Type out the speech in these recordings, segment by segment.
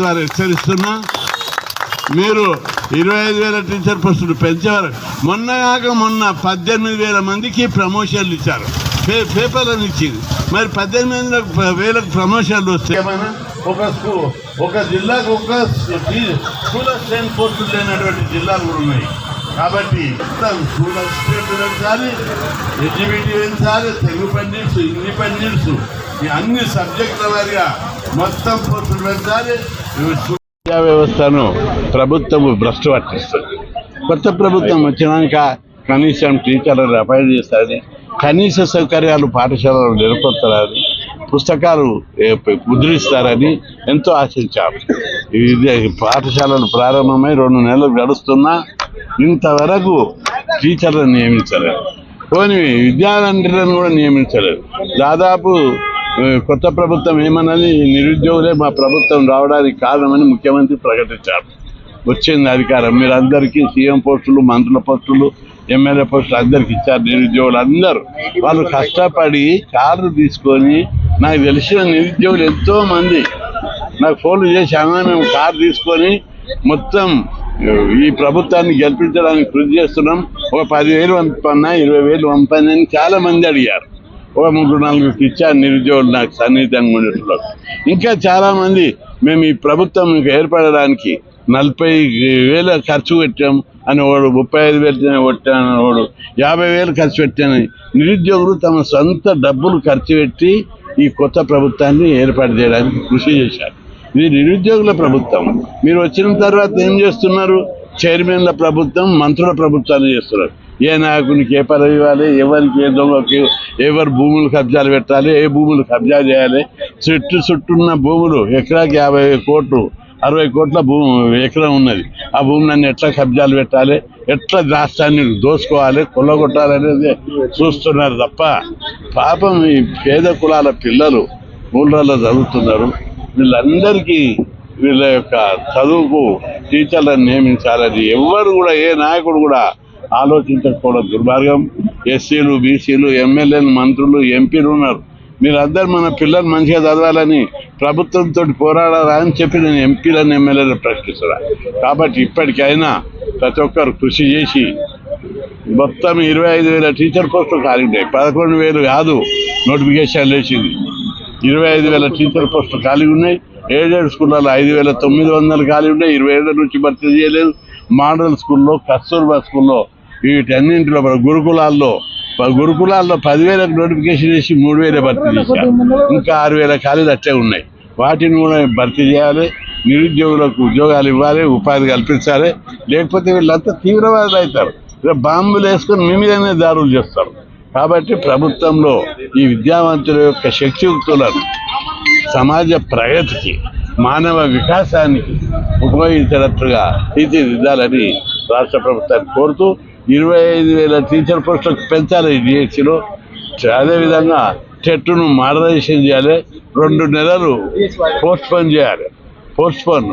ద్వారా హెచ్చరిస్తున్నా మీరు ఇరవై ఐదు వేల టీచర్ పోస్టులు పెంచేవారు మొన్న కాక మొన్న పద్దెనిమిది వేల మందికి ప్రమోషన్లు ఇచ్చారు. పే పేపర్లను ఇచ్చింది. మరి పద్దెనిమిది వేలకు ప్రమోషన్లు వస్తే ఒక స్కూల్ ఒక జిల్లాకు ఒక స్కూల్ అసిస్టెంట్ పోస్టులు లేనటువంటి జిల్లాలు కూడా ఉన్నాయి. కాబట్టి మొత్తం స్కూల్ పెంచాలి ఎడ్జిబిటీ పెంచాలి తెలుగు పండిట్స్ హిందీ పండిట్స్ ఈ అన్ని సబ్జెక్టుల వారిగా మొత్తం పోస్టులు పెంచాలి. విద్యా వ్యవస్థను ప్రభుత్వం భ్రష్టు పట్టిస్తుంది. కొత్త ప్రభుత్వం వచ్చినాక కనీసం టీచర్లను అపాయింట్ చేస్తుంది. కనీస సౌకర్యాలు పాఠశాలలో నెలకొల్తారని పుస్తకాలు ముద్రిస్తారని ఎంతో ఆశించాము. ఇది పాఠశాలలు ప్రారంభమై రెండు నెలలు గడుస్తున్నా ఇంతవరకు టీచర్లను నియమించలేదు. పోనీ విద్యాలంటలను కూడా నియమించలేదు. దాదాపు కొత్త ప్రభుత్వం ఏమన్నది? నిరుద్యోగులే మా ప్రభుత్వం రావడానికి కారణమని ముఖ్యమంత్రి ప్రకటించారు. వచ్చింది అధికారం. మీరందరికీ సీఎం పోస్టులు మంత్రుల పోస్టులు ఎమ్మెల్యే పోస్టులు అందరికి ఇచ్చారు నిరుద్యోగులు అందరూ. వాళ్ళు కష్టపడి కార్లు తీసుకొని నాకు తెలిసిన నిరుద్యోగులు ఎంతో మంది నాకు ఫోన్లు చేసి అన్నా మేము కారు తీసుకొని మొత్తం ఈ ప్రభుత్వాన్ని గెలిపించడానికి కృషి చేస్తున్నాం. ఒక పదివేలు పంపన్నా ఇరవై వేలు పంపని అని చాలా మంది అడిగారు. ఒక ముగ్గురు నలుగురికి ఇచ్చారు నిరుద్యోగులు నాకు సన్నిహితంగా ఉండేట్లో ఇంకా చాలామంది మేము ఈ ప్రభుత్వం ఏర్పడడానికి నలభై వేల ఖర్చు పెట్టాం అని వాడు ముప్పై ఐదు వేలు కొట్టాను వాడు యాభై వేలు ఖర్చు పెట్టాను నిరుద్యోగులు తమ సొంత డబ్బులు ఖర్చు పెట్టి ఈ కొత్త ప్రభుత్వాన్ని ఏర్పాటు చేయడానికి కృషి చేశారు. ఇది నిరుద్యోగుల ప్రభుత్వం. మీరు వచ్చిన తర్వాత ఏం చేస్తున్నారు? చైర్మన్ల ప్రభుత్వం మంత్రుల ప్రభుత్వాన్ని చేస్తున్నారు. ఏ నాయకునికి ఏ పదవి ఇవ్వాలి? ఎవరికి ఏ దొంగకి ఎవరు భూములు కబ్జాలు పెట్టాలి? ఏ భూములు కబ్జా చేయాలి? చుట్టూ చుట్టున్న భూములు ఎకరాకి యాభై కోట్లు అరవై కోట్ల భూమి ఎకరం ఉన్నది. ఆ భూమిని ఎట్లా కబ్జాలు పెట్టాలి? ఎట్లా రాష్ట్రాన్ని దోసుకోవాలి? కొల్లగొట్టాలనేది చూస్తున్నారు తప్ప పాపం ఈ పేద కులాల పిల్లలు ఊళ్ళల్లో చదువుతున్నారు. వీళ్ళందరికీ వీళ్ళ యొక్క చదువుకు టీచర్లను నియమించాలని ఎవరు కూడా ఏ నాయకుడు కూడా ఆలోచించకపోవడం దుర్మార్గం. ఎస్సీలు బీసీలు ఎమ్మెల్యేలు మంత్రులు ఎంపీలు ఉన్నారు. మీరందరూ మన పిల్లలు మంచిగా చదవాలని ప్రభుత్వంతో పోరాడారా అని చెప్పి నేను ఎంపీలను ఎమ్మెల్యేలు ప్రశ్నిస్తున్నా. కాబట్టి ఇప్పటికైనా ప్రతి ఒక్కరు కృషి చేసి మొత్తం ఇరవై ఐదు వేల టీచర్ పోస్టులు ఖాళీ ఉంటాయి పదకొండు వేలు కాదు నోటిఫికేషన్ లేచింది. ఇరవై ఐదు వేల టీచర్ పోస్టులు ఖాళీ ఉన్నాయి. ఏడేడు స్కూళ్ళలో ఐదు వేల తొమ్మిది వందలు ఖాళీ ఉన్నాయి. ఇరవై ఏళ్ళ నుంచి భర్తీ చేయలేదు. మోడల్ స్కూల్లో కస్తూర్బా స్కూల్లో వీటన్నింటిలో మన గురుకులాల్లో గురుకులాల్లో పదివేలకు నోటిఫికేషన్ చేసి మూడు వేలే భర్తీ చేశారు. ఇంకా ఆరు వేల ఖాళీలు అట్టే ఉన్నాయి. వాటిని కూడా భర్తీ చేయాలి నిరుద్యోగులకు ఉద్యోగాలు ఇవ్వాలి ఉపాధి కల్పించాలి. లేకపోతే వీళ్ళంతా తీవ్రవాదులు అవుతారు. బాంబులు వేసుకొని మీ మీదనే చేస్తారు. కాబట్టి ప్రభుత్వంలో ఈ విద్యావంతుల యొక్క శక్తియుక్తులను సమాజ ప్రగతికి మానవ వికాసానికి ఉపయోగించేటట్టుగా తీర్చిదిద్దాలని రాష్ట్ర ప్రభుత్వాన్ని కోరుతూ ఇరవై ఐదు వేల టీచర్ పోస్టులకు పెంచాలి డిఎస్సిలో. అదేవిధంగా టెట్ను మోడరైజేషన్ చేయాలి. రెండు నెలలు పోస్ట్ పోన్ చేయాలి పోస్ట్ పోన్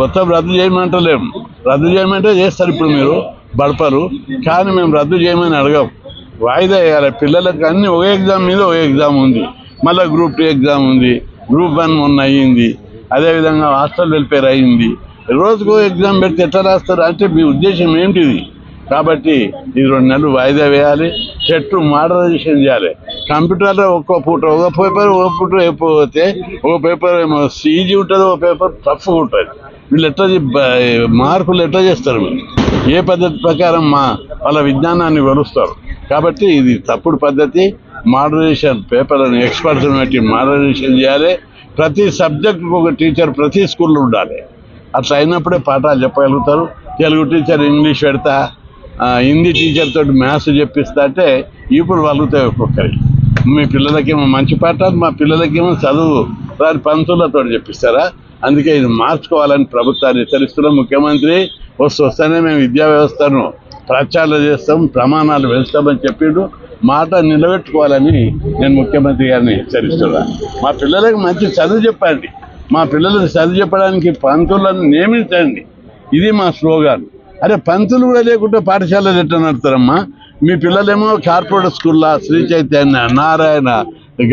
మొత్తం రద్దు చేయమంటలేము రద్దు చేయమంటే చేస్తారు ఇప్పుడు మీరు. బడపరు. కానీ మేము రద్దు చేయమని అడగం. వాయిదా వేయాలి. పిల్లలకు అన్ని ఒక ఎగ్జామ్ మీద ఒక ఎగ్జామ్ ఉంది. మళ్ళీ గ్రూప్ టూ ఎగ్జామ్ ఉంది. గ్రూప్ వన్ మొన్న అయ్యింది. అదేవిధంగా హాస్టల్ వెల్ఫేర్ అయ్యింది. రోజుకో ఎగ్జామ్ పెడితే ఎట్లా రాస్తారు? అంటే మీ ఉద్దేశం ఏంటిది? కాబట్టి ఈ రెండు నెలలు వాయిదా వేయాలి. చెట్టు మోడరైజేషన్ చేయాలి. కంప్యూటర్లో ఒక్కో పూట ఒక పేపర్ ఒక పూట అయిపోతే ఒక పేపర్ ఏమో ఈజీ ఉంటుంది ఒక పేపర్ టఫ్ ఉంటుంది. వీళ్ళు ఎట్లా చే- మార్కులు ఎట్లా చేస్తారు మీరు ఏ పద్ధతి ప్రకారం మా వాళ్ళ విజ్ఞానాన్ని వెలుస్తారు కాబట్టి ఇది తప్పుడు పద్ధతి. మోడరేషన్ పేపర్లను ఎక్స్పర్ట్స్ పెట్టి మోడరేషన్ చేయాలి. ప్రతి సబ్జెక్టుకు ఒక టీచర్ ప్రతి స్కూల్లో ఉండాలి. అట్లా అయినప్పుడే పాఠాలు చెప్పగలుగుతారు. తెలుగు టీచర్ ఇంగ్లీష్ పెడతా. హిందీ టీచర్ తోటి మ్యాథ్స్ చెప్పిస్తా అంటే ఇప్పుడు వలుగుతాయి ఒక్కొక్కరికి మీ పిల్లలకేమో మంచి పాఠాలు మా పిల్లలకేమో చదువు వారి పంతులతో చెప్పిస్తారా? అందుకే ఇది మార్చుకోవాలని ప్రభుత్వాన్ని హెచ్చరిస్తున్నాం. ముఖ్యమంత్రి వస్తూ వస్తేనే మేము విద్యా వ్యవస్థను ప్రచారం చేస్తాం ప్రమాణాలు పెంచుతామని చెప్పిండు. మాట నిలబెట్టుకోవాలని నేను ముఖ్యమంత్రి గారిని హెచ్చరిస్తున్నా. మా పిల్లలకు మంచి చదువు చెప్పండి. మా పిల్లలకు చదువు చెప్పడానికి పంతులను నియమించండి. ఇది మా స్లోగాన్. అరే పంతులు కూడా లేకుంటే పాఠశాలలు ఎట్లా నడుతారమ్మా? మీ పిల్లలేమో కార్పొరేట్ స్కూల్లో శ్రీ చైతన్య నారాయణ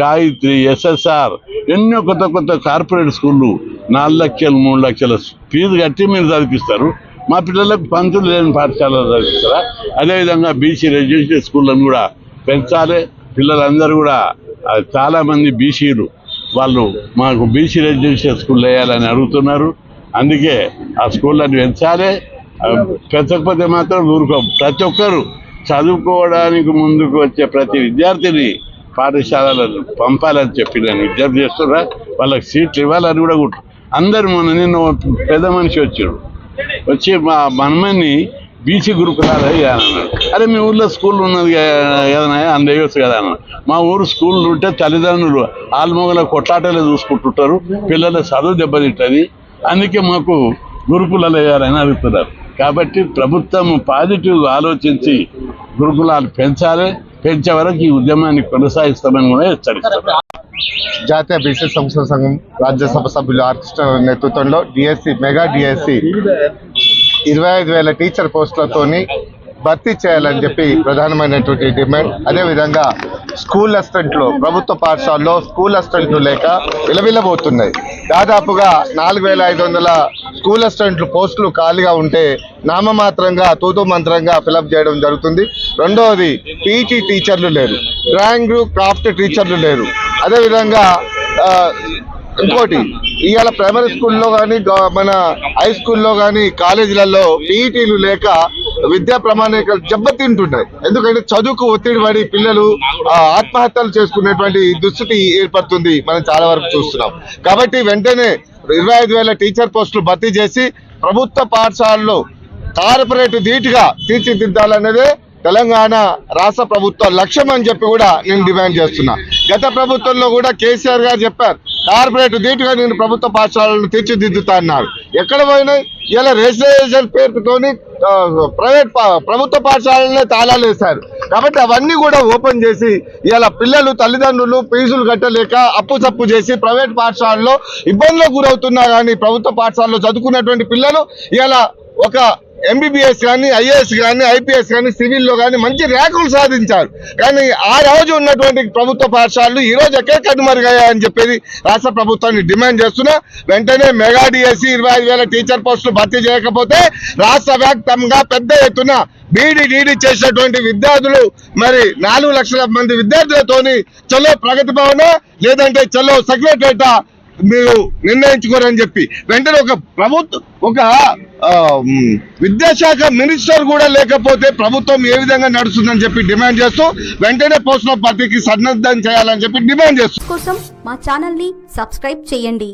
గాయత్రి ఎస్ఎస్ఆర్ ఎన్నో కొత్త కొత్త కార్పొరేట్ స్కూళ్ళు. నాలుగు లక్షలు మూడు లక్షల ఫీజు కట్టి మీరు చదివిస్తారు మా పిల్లలకు పంతులు లేని పాఠశాలలో చదివిస్తారా? అదేవిధంగా బీసీ రెసిడెన్షియల్ స్కూళ్ళను కూడా పెంచాలి. పిల్లలందరూ కూడా చాలామంది బీసీలు. వాళ్ళు మాకు బీసీ రెసిడెన్షియల్ స్కూల్ వేయాలని అడుగుతున్నారు. అందుకే ఆ స్కూళ్ళని పెంచాలి. పెంచకపోతే మాత్రం ఊరుకోం. ప్రతి ఒక్కరు చదువుకోవడానికి ముందుకు వచ్చే ప్రతి విద్యార్థిని పాఠశాలలను పంపాలని చెప్పి నేను విజ్ఞప్తి చేస్తున్నా. వాళ్ళకి సీట్లు ఇవ్వాలని కూడా కుట్టు అందరు మొన్న నిన్న పెద్ద మనిషి వచ్చాడు వచ్చి మా మనమని బీసీ గురుకులాలు అన్నాడు అరే మీ ఊర్లో స్కూల్ ఉన్నది కదనా అందులో వేయొచ్చు కదా అన్నాడు. మా ఊరు స్కూల్ ఉంటే తల్లిదండ్రులు ఆల్మొగల కొట్లాటలే చూసుకుంటుంటారు. పిల్లల చదువు దెబ్బతింటుంది. అందుకే మాకు గురుకులాలు వేయాలని అడుగుతున్నారు. కాబట్టి ప్రభుత్వం పాజిటివ్ ఆలోచించి గురుకులాలు పెంచాలి పెంచే వరకు ఈ ఉద్యమాన్ని కొనసాగిస్తామని కూడా హెచ్చరిస్తారు జాతీయ బీసీ సంక్షేమ సంఘం రాజ్యసభ సభ్యులు ఆర్కెస్ట్రా నేతృత్వంలో డిఎస్సి మెగా డిఎస్సి. ఇరవై ఐదు వేల టీచర్ పోస్టులతోని భర్తీ చేయాలని చెప్పి ప్రధానమైనటువంటి డిమాండ్. అదేవిధంగా స్కూల్ అసిస్టెంట్లు ప్రభుత్వ పాఠశాలలో స్కూల్ అసిస్టెంట్లు లేక విలవిలబోతున్నాయి. దాదాపుగా నాలుగు వేల ఐదు వందల స్కూల్ అసిస్టెంట్లు పోస్టులు ఖాళీగా ఉంటే నామమాత్రంగా తూతూ మంత్రంగా ఫిలప్ చేయడం జరుగుతుంది. రెండవది పీటీ టీచర్లు లేరు. డ్రాయింగ్ క్రాఫ్ట్ టీచర్లు లేరు. అదేవిధంగా ఇంకోటి ఇవాళ ప్రైమరీ స్కూల్లో కానీ మన హై స్కూల్లో కానీ కాలేజీలలో పీఈటీలు లేక విద్యా ప్రమాణికలు దెబ్బతింటున్నాయి ఎందుకంటే చదువుకు ఒత్తిడి పడి పిల్లలు ఆత్మహత్యలు చేసుకునేటువంటి దుస్థితి ఏర్పడుతుంది మనం చాలా వరకు చూస్తున్నాం. కాబట్టి వెంటనే ఇరవై ఐదు వేల టీచర్ పోస్టులు భర్తీ చేసి ప్రభుత్వ పాఠశాలలో కార్పొరేట్ ధీటుగా తీర్చిదిద్దాలనేదే తెలంగాణ రాష్ట్ర ప్రభుత్వ లక్ష్యం అని చెప్పి కూడా నేను డిమాండ్ చేస్తున్నా. గత ప్రభుత్వంలో కూడా కేసీఆర్ గారు చెప్పారు కార్పొరేట్ ధీటుగా నేను ప్రభుత్వ పాఠశాలను తీర్చిదిద్దుతా అన్నారు. ఎక్కడ పోయినాయి? ఇలా రెసిడెన్షియల్ పేరుతోని ప్రైవేట్ పా- ప్రభుత్వ పాఠశాలలనే తాళాలు వేశారు. కాబట్టి అవన్నీ కూడా ఓపెన్ చేసి ఇలా పిల్లలు తల్లిదండ్రులు ఫీజులు కట్టలేక అప్పు చప్పు చేసి ప్రైవేట్ పాఠశాలలో ఇబ్బందులకు గురవుతున్నా కానీ ప్రభుత్వ పాఠశాలలో చదువుకున్నటువంటి పిల్లలు ఇలా ఒక ఎంబీబీఎస్ కానీ ఐఏఎస్ కానీ ఐపీఎస్ కానీ సివిల్లో కానీ మంచి ర్యాంకులు సాధించారు. కానీ ఆ రోజు ఉన్నటువంటి ప్రభుత్వ పాఠశాలలు ఈ రోజు ఎక్కడ కనుమరుగయ్యాయని చెప్పేది రాష్ట్ర ప్రభుత్వాన్ని డిమాండ్ చేస్తున్నా. వెంటనే మెగా డిఎస్సి ఇరవై ఐదు వేల టీచర్ పోస్టులు భర్తీ చేయకపోతే రాష్ట్ర వ్యాప్తంగా పెద్ద ఎత్తున బీడీ డీడీ చేసినటువంటి విద్యార్థులు మరి నాలుగు లక్షల మంది విద్యార్థులతోని చలో ప్రగతి భవన లేదంటే చలో సెక్రటరేట మీరు నిర్ణయించుకోరని చెప్పి. వెంటనే ఒక ప్రభుత్వం ఒక విద్యాశాఖ మినిస్టర్ కూడా లేకపోతే ప్రభుత్వం ఏ విధంగా నడుస్తుందని చెప్పి డిమాండ్ చేస్తూ వెంటనే పోస్టుల భర్తీకి సన్నద్ధం చేయాలని చెప్పి డిమాండ్ చేస్తూ కోసం మా ఛానల్ని సబ్స్క్రైబ్ చేయండి.